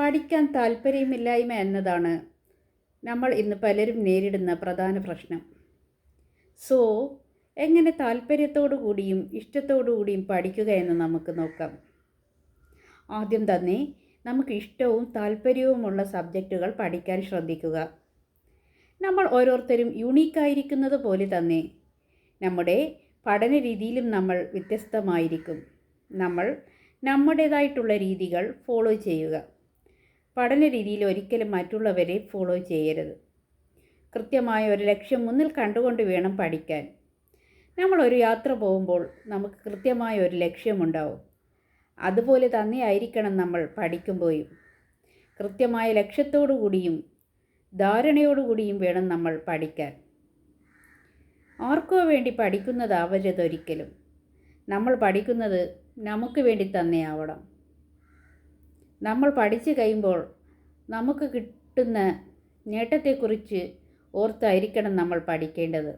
പഠിക്കാൻ താല്പര്യമില്ലായ്മ എന്നതാണ് നമ്മൾ ഇന്ന് പലരും നേരിടുന്ന പ്രധാന പ്രശ്നം. സോ എങ്ങനെ താല്പര്യത്തോടു കൂടിയും ഇഷ്ടത്തോടു കൂടിയും പഠിക്കുക എന്ന് നമുക്ക് നോക്കാം. ആദ്യം തന്നെ നമുക്ക് ഇഷ്ടവും താല്പര്യവുമുള്ള സബ്ജക്റ്റുകൾ പഠിക്കാൻ ശ്രദ്ധിക്കുക. നമ്മൾ ഓരോരുത്തരും യുണീക്കായിരിക്കുന്നത് പോലെ തന്നെ നമ്മുടെ പഠന രീതിയിലും നമ്മൾ വ്യത്യസ്തമായിരിക്കും. നമ്മൾ നമ്മുടേതായിട്ടുള്ള രീതികൾ ഫോളോ ചെയ്യുക. പഠന രീതിയിൽ ഒരിക്കലും മറ്റുള്ളവരെ ഫോളോ ചെയ്യരുത്. കൃത്യമായ ഒരു ലക്ഷ്യം മുന്നിൽ കണ്ടുകൊണ്ട് വേണം പഠിക്കാൻ. നമ്മൾ ഒരു യാത്ര പോകുമ്പോൾ നമുക്ക് കൃത്യമായ ഒരു ലക്ഷ്യമുണ്ടാവും. അതുപോലെ തന്നെ ആയിരിക്കണം നമ്മൾ പഠിക്കുമ്പോഴും കൃത്യമായ ലക്ഷ്യത്തോടു കൂടിയും ധാരണയോടുകൂടിയും വേണം നമ്മൾ പഠിക്കാൻ. ആർക്കോ വേണ്ടി പഠിക്കുന്നതാവരുതൊരിക്കലും നമ്മൾ പഠിക്കുന്നത് നമുക്ക് വേണ്ടി തന്നെയാവണം. നമ്മൾ പഠിച്ചു കഴിയുമ്പോൾ നമുക്ക് കിട്ടുന്ന നേട്ടത്തെക്കുറിച്ച് ഓർത്തായിരിക്കണം നമ്മൾ പഠിക്കേണ്ടത്.